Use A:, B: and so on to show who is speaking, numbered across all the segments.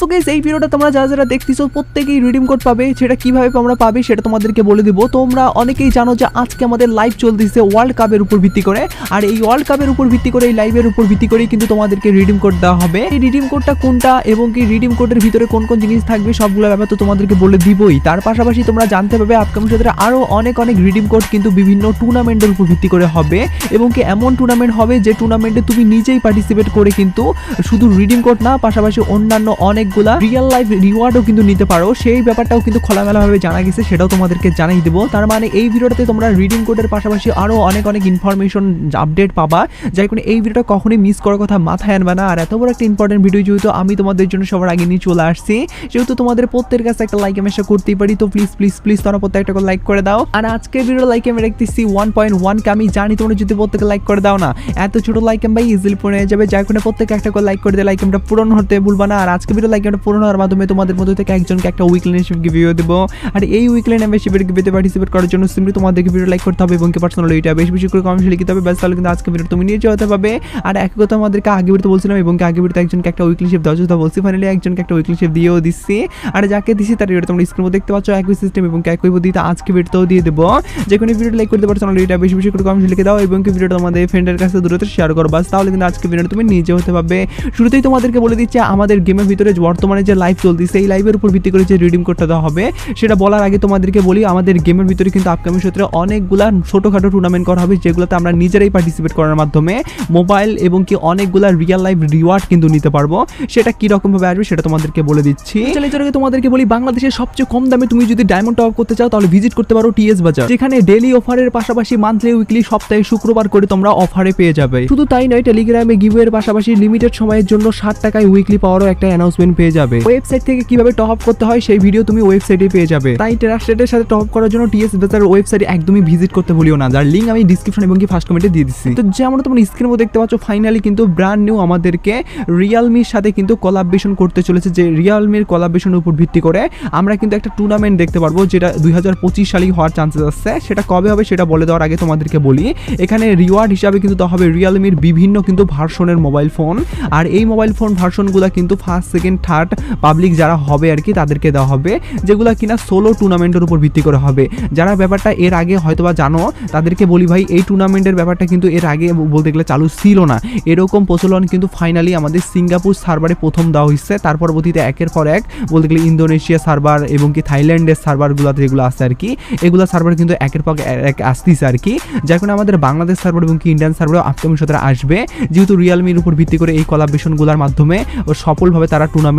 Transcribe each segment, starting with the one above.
A: So guys এই ভিডিওটা তোমরা যারা যারা দেখতেছো, প্রত্যেকেই রিডিম কোড পাবে। সেটা কীভাবে আমরা পাবে সেটা তোমাদেরকে বলে দিব। তোমরা অনেকেই জানো যে আজকে আমাদের লাইভ চলতেছে ওয়ার্ল্ড কাপের উপর ভিত্তি করে। আর এই ওয়ার্ল্ড কাপের উপর ভিত্তি করে, এই লাইভের উপর ভিত্তি করেই কিন্তু তোমাদেরকে রিডিম কোড দেওয়া হবে। এই রিডিম কোডটা কোনটা এবং কি রিডিম কোডের ভিতরে কোন কোন জিনিস থাকবে, সবগুলো ব্যাপার তো তোমাদেরকে বলে দিবই। তার পাশাপাশি তোমরা জানতে পারবে আপকামিং সাথে আরও অনেক অনেক রিডিম কোড কিন্তু বিভিন্ন টুর্নামেন্টের উপর ভিত্তি করে হবে। এবং কি এমন টুর্নামেন্ট হবে যে টুর্নামেন্টে তুমি নিজেই পার্টিসিপেট করে কিন্তু শুধু রিডিম কোড না, পাশাপাশি অন্যান্য অনেকগুলা রিয়েল লাইফ রিওয়ার্ডও কিন্তু নিতে পারো। সেই ব্যাপারটাও কিন্তু খোলামেলাভাবে জানা গেছে, সেটাও তোমাদেরকে জানাই দেবো। তার মানে এই ভিডিওটাতে তোমরা রিডিং কোডের পাশাপাশি আরও অনেক অনেক ইনফরমেশন আপডেট পাবা। যাই কোনো এই ভিডিওটা কখনোই মিস করার কথা মাথায় আনবে না। আর এত বড় একটা ইম্পর্টেন্ট ভিডিও যেহেতু আমি তোমাদের জন্য সবার আগে নিয়ে চলে আসছি, যেহেতু তোমাদের প্রত্যেকের কাছে একটা লাইক আমি করতেই পারি, তো প্লিজ প্লিজ প্লিজ তোমরা প্রত্যেকটা লাইক করে দাও। আর আজকের ভিডিও লাইক আমি রাখতেছি ওয়ান পয়েন্ট ওয়ানকে আমি জানি তোমরা যদি প্রত্যেকে লাইক করে দাও না, এত ছোট লাইক ভাই ইজিলি হয়ে যাবে। যাই কোনো প্রত্যেকে একটা করে লাইক করে দিয়ে লাইক আমরা পূরণ হতে ভুলবা না। আর আজকে ভিডিও লাইক আমরা পূরণ হওয়ার মাধ্যমে তোমাদের মধ্যে থেকে একজনকে একটা উইকলি মেম্বারশিপ গিভিও দেবো। আর এই উইকলি মেম্বারশিপের গিভিতে পার্টিসিপেট করার জন্য সিম্পলি তোমাদেরকে ভিডিও লাইক করতে হবে এবং পার্সোনাল এটা বেশি বেশি করে কমেন্ট লিখতে হবে। ব্যাস, তাহলে কিন্তু আজকে ভিডিও তুমি নিয়ে যেতে পারবে। আর এক কথা আমাদেরকে আগে ভিডিওতে বলছিলাম এবং আগে ভিডিওতে একজনকে একটা উইকলি শেপ দেওয়ার কথা বলছি ফাইনালি একজনকে একটা উইকলি শেপ দিয়েও দিচ্ছি। আর যাকে দিচ্ছি তার ভিডিও তোমরা স্ক্রিনে দেখতে পাচ্ছ, একই সিস্টেম এবং একই পদ্ধতিতে আজকে ভিডিওতেও দিয়ে দেবো। যে কোনো ভিডিও লাইক করতে পারছ এটা বেশি বেশি করে কমেন্ট লিখে দাও এবং কি ভিডিওটা তোমাদের ফ্রেন্ডের কাছে দূরত্ব শেয়ার করো। বাস তাহলে কিন্তু আজকে ভিডিও তুমি নিজে হতে পারবে। শুরুতেই তোমাদেরকে বলে দিচ্ছে, আমাদের গেমের ভিতরে বর্তমানে যে লাইভ চলতেছে এই লাইভের উপর ভিত্তি করে যে রিডিম করতে দেওয়া হবে, সেটা বলার আগে তোমাদেরকে বলি, আমাদের গেমের ভিতরে কিন্তু আপকামিং সূত্রে অনেকগুলা ছোটোখাটো টুর্নামেন্ট করা হবে, যেগুলোতে আমরা নিজেরাই পার্টিসিপেট করার মাধ্যমে মোবাইল এবং কি অনেকগুলা রিয়েল লাইফ রিওয়ার্ড কিন্তু নিতে পারব। সেটা কি রকম ভাবে আসবে সেটা তোমাদেরকে বলে দিচ্ছি। চলে তোমাদেরকে বলি, বাংলাদেশের সবচেয়ে কম দামে তুমি যদি ডায়মন্ড টপ করতে চাও, তাহলে ভিজিট করতে পারো টিএস বাজার যেখানে ডেলি অফারের পাশাপাশি মান্থলি উইকলি সপ্তাহে শুক্রবার করে তোমরা অফারে পেয়ে যাবে। শুধু তাই নয় টেলিগ্রামে গিভের পাশাপাশি লিমিটেড সময়ের জন্য ষাট টাকায় উইকলি পাওয়ারও একটা অ্যানাউন্সমেন্ট পেয়ে যাবে। ওয়েবসাইট থেকে কীভাবে টপ আপ করতে হয় সেই ভিডিও তুমি ওয়েবসাইটে পেয়ে যাবে। তাই ট্রাস্টেডের সাথে টপ আপ করার জন্য টিএস বেচার ওয়েবসাইটে একদমই ভিজিট করতে ভুলিও না। যার লিঙ্ক আমি ডিসক্রিপশন এবং কি ফার্স্ট কমেন্টে দিয়ে দিচ্ছি। তো যেমন তোমরা স্ক্রিনে দেখতে পাচ্ছ ফাইনালি কিন্তু ব্র্যান্ড নিউ আমাদেরকে রিয়ালমির সাথে কিন্তু কোলাবরেশন করতে চলেছে, যে রিয়ালমির কোলাবরেশনের উপর ভিত্তি করে আমরা কিন্তু একটা টুর্নামেন্ট দেখতে পারব, যেটা দুই হাজার পঁচিশ সালেই হওয়ার চান্সেস আছে। সেটা কবে হবে সেটা বলে দেওয়ার আগে তোমাদেরকে বলি। এখানে রিওয়ার্ড হিসাবে কিন্তু দেওয়া হবে রিয়ালমির বিভিন্ন কিন্তু ভার্সনের মোবাইল ফোন আর এই মোবাইল ফোন ভার্সনগুলো কিন্তু ফার্স্ট সেকেন্ড থার্ড পাবলিক যারা হবে আর কি, তাদেরকে দেওয়া হবে, যেগুলো কিনা সোলো টুর্নামেন্টের উপর ভিত্তি করে হবে। যারা ব্যাপারটা এর আগে হয়তোবা জানো, তাদেরকে বলি ভাই, এই টুর্নামেন্টের ব্যাপারটা কিন্তু এর আগে বলতে গেলে চালু ছিল না। এরকম প্রচলন কিন্তু ফাইনালি আমাদের সিঙ্গাপুর সার্ভারে প্রথম দেওয়া হয়েছে তার পরবর্তীতে একের পর এক বলতে গেলে ইন্দোনেশিয়া সার্ভার এবং কি থাইল্যান্ডের সার্ভারগুলোতে যেগুলো আছে আর কি, এগুলো সার্ভার কিন্তু একের পর এক আসতেছে আর কি। যার কারণে আমাদের বাংলাদেশ সার্ভার এবং কি ইন্ডিয়ান সার্ভারও আপকামিং সাথে আসবে। যেহেতু রিয়ালমির উপর ভিত্তি করে এই কলাবেশনগুলোর মাধ্যমে সফলভাবে তারা টুর্নামেন্ট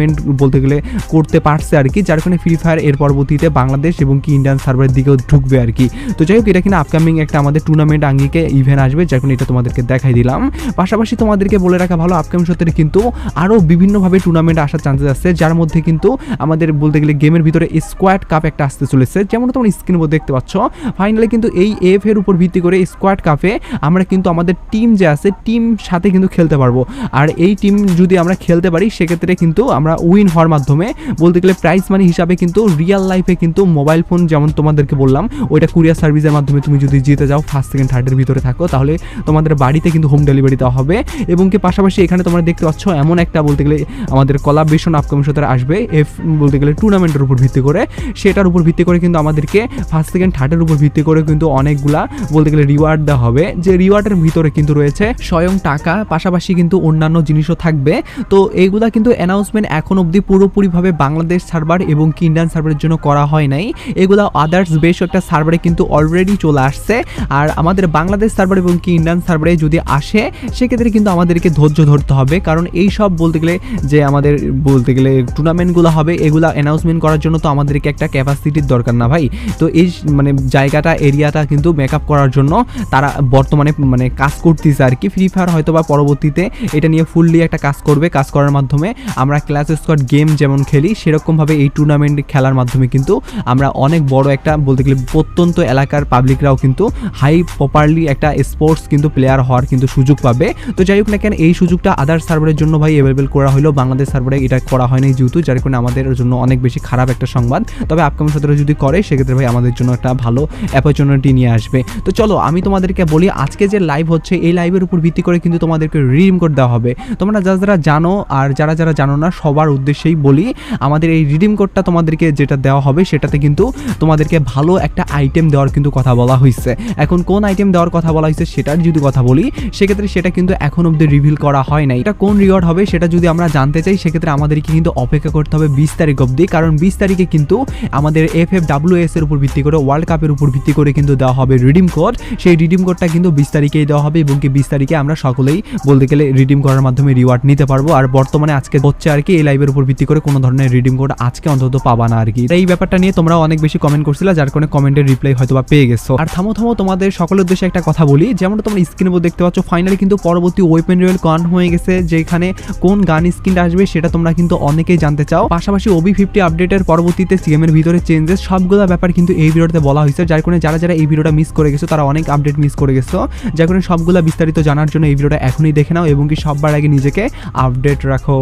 A: বলতে গেলে করতে পারছে আর কি, যার কারণে ফ্রি ফায়ার এর পরবর্তীতে বাংলাদেশ এবং কি ইন্ডিয়ান সার্ভারের দিকেও ঢুকবে আর কি। তো যাই হোক, এটা কিনা আপকামিং একটা আমাদের টুর্নামেন্ট আঙ্গিকে ইভেন্ট আসবে, যার কারণে এটা তোমাদেরকে দেখাই দিলাম। পাশাপাশি তোমাদেরকে বলে রাখা ভালো আপকামিং সত্ত্বে কিন্তু আরও বিভিন্নভাবে টুর্নামেন্ট আসার চান্সেস আছে, যার মধ্যে কিন্তু আমাদের বলতে গেলে গেমের ভিতরে স্কোয়াড কাপ একটা আসতে চলেছে। যেমন তোমরা স্ক্রিনের মধ্যে দেখতে পাচ্ছ ফাইনালি কিন্তু এই এফ এর উপর ভিত্তি করে স্কোয়াড কাপে আমরা কিন্তু আমাদের টিম যে আছে টিম সাথে কিন্তু খেলতে পারব। আর এই টিম যদি আমরা খেলতে পারি, সেক্ষেত্রে কিন্তু আমরা উইন হওয়ার মাধ্যমে বলতে গেলে প্রাইস মানি হিসাবে কিন্তু রিয়েল লাইফে কিন্তু মোবাইল ফোন যেমন তোমাদেরকে বললাম, ওইটা কুরিয়ার সার্ভিসের মাধ্যমে তুমি যদি জিতে যাও ফার্স্ট সেকেন্ড থার্ডের ভিতরে থাকো, তাহলে তোমাদের বাড়িতে কিন্তু হোম ডেলিভারি দেওয়া হবে। এবং কি পাশাপাশি এখানে তোমরা দেখতে পাচ্ছ এমন একটা বলতে গেলে আমাদের কলাবেশন আপকামিং সাথে আসবে এফ বলতে গেলে টুর্নামেন্টের উপর ভিত্তি করে। সেটার উপর ভিত্তি করে কিন্তু আমাদেরকে ফার্স্ট সেকেন্ড থার্ডের উপর ভিত্তি করে কিন্তু অনেকগুলা বলতে গেলে রিওয়ার্ড দেওয়া হবে। যে রিওয়ার্ডের ভিতরে কিন্তু রয়েছে স্বয়ং টাকা, পাশাপাশি কিন্তু অন্যান্য জিনিসও থাকবে। তো এইগুলা কিন্তু অ্যানাউন্সমেন্ট এখন অবধি পুরোপুরিভাবে বাংলাদেশ সার্ভার এবং কি ইন্ডিয়ান সার্ভারের জন্য করা হয় নাই। এগুলো আদার্স বেশ একটা সার্ভারে কিন্তু অলরেডি চলে আসছে। আর আমাদের বাংলাদেশ সার্ভার এবং কি ইন্ডিয়ান সার্ভারে যদি আসে, সেক্ষেত্রে কিন্তু আমাদেরকে ধৈর্য ধরতে হবে। কারণ এই সব বলতে গেলে যে আমাদের বলতে গেলে টুর্নামেন্টগুলো হবে, এগুলো অ্যানাউন্সমেন্ট করার জন্য তো আমাদেরকে একটা ক্যাপাসিটির দরকার না ভাই। তো এই মানে জায়গাটা এরিয়াটা কিন্তু মেকআপ করার জন্য তারা বর্তমানে মানে কাজ করতেছে আর কি। ফ্রি ফায়ার হয়তো বা পরবর্তীতে এটা নিয়ে ফুললি একটা কাজ করবে, কাজ করার মাধ্যমে। আমরা ক্লাস স্কোয়াড গেম যেমন খেলি, সেরকমভাবে এই টুর্নামেন্ট খেলার মাধ্যমে কিন্তু আমরা অনেক বড় একটা বলতে গেলে প্রত্যন্ত এলাকার পাবলিকরাও কিন্তু হাই প্রপারলি একটা স্পোর্টস কিন্তু প্লেয়ার হওয়ার কিন্তু সুযোগ পাবে। তো যাই হোক না কেন, এই সুযোগটা আদার সার্ভারের জন্য ভাই অ্যাভেলেবেল করা হলো। বাংলাদেশ সার্ভারে এটা করা হয়নি যেহেতু, যার কারণে আমাদের জন্য অনেক বেশি খারাপ একটা সংবাদ। তবে আপকামিং সতেরো যদি করে, সেক্ষেত্রে ভাই আমাদের জন্য একটা ভালো অপরচুনিটি নিয়ে আসবে। তো চলো, আমি তোমাদেরকে বলি, আজকে যে লাইভ হচ্ছে, এই লাইভের উপর ভিত্তি করে কিন্তু তোমাদেরকে রিডিম কোড দেওয়া হবে। তোমরা যারা যারা জানো, আর যারা যারা জানো না সবার উদ্দেশ্যেই বলি, আমাদের এই রিডিম কোডটা তোমাদেরকে যেটা দেওয়া হবে সেটাতে কিন্তু তোমাদেরকে ভালো একটা আইটেম দেওয়ার কিন্তু কথা বলা হয়েছে এখন কোন আইটেম দেওয়ার কথা বলা হয়েছে সেটার যদি কথা বলি, সেক্ষেত্রে সেটা কিন্তু এখন অব্দি রিভিল করা হয় নাই। এটা কোন রিওয়ার্ড হবে সেটা যদি আমরা জানতে চাই, সেক্ষেত্রে আমাদেরকে কিন্তু অপেক্ষা করতে হবে বিশ তারিখ অবধি। কারণ বিশ তারিখে কিন্তু আমাদের এফ এফ ডাব্লিউ এস এর উপর ভিত্তি করে ওয়ার্ল্ড কাপের উপর ভিত্তি করে কিন্তু দেওয়া হবে রিডিম কোড সেই রিডিম কোডটা কিন্তু বিশ তারিখেই দেওয়া হবে এবং কি বিশ তারিখে আমরা সকলেই বলতে গেলে রিডিম করার মাধ্যমে রিওয়ার্ড নিতে পারব। আর বর্তমানে আজকে হচ্ছে আর কি এই লাইভের উপর ভিত্তি করে কোনো ধরনের রিডিম কোড আজকে অন্তত পাবা না আর কি এই ব্যাপারটা নিয়ে তোমরা অনেক বেশি কমেন্ট করছিলে, যার কারণে কমেন্টের রিপ্লাই হয়তো বা পেয়ে গেছো। আর থামো থামো, তোমাদের সকলের উদ্দেশ্যে একটা কথা বলি, যেমন তোমরা স্ক্রিনের উপর দেখতে পাচ্ছ ফাইনালি কিন্তু পরবর্তী ওয়েপেন রয়েল কনফার্ম হয়ে গেছে, যেখানে কোন গান স্ক্রিনটা আসবে সেটা তোমরা কিন্তু অনেকেই জানতে চাও। পাশাপাশি ওবি ফিফটি আপডেটের পরবর্তীতে সিএম এর ভিতরে চেঞ্জেস সবগুলো ব্যাপার কিন্তু এই ভিডিওতে বলা হয়েছে, যার কারণে যারা যারা এই ভিডিওটা মিস করে গেছো, তারা অনেক আপডেট মিস করে গেছো। যার কারণে সবগুলো বিস্তারিত জানার জন্য এই ভিডিওটা এখনই দেখে নাও, এবং কি সববার আগে নিজেকে আপডেট রাখো।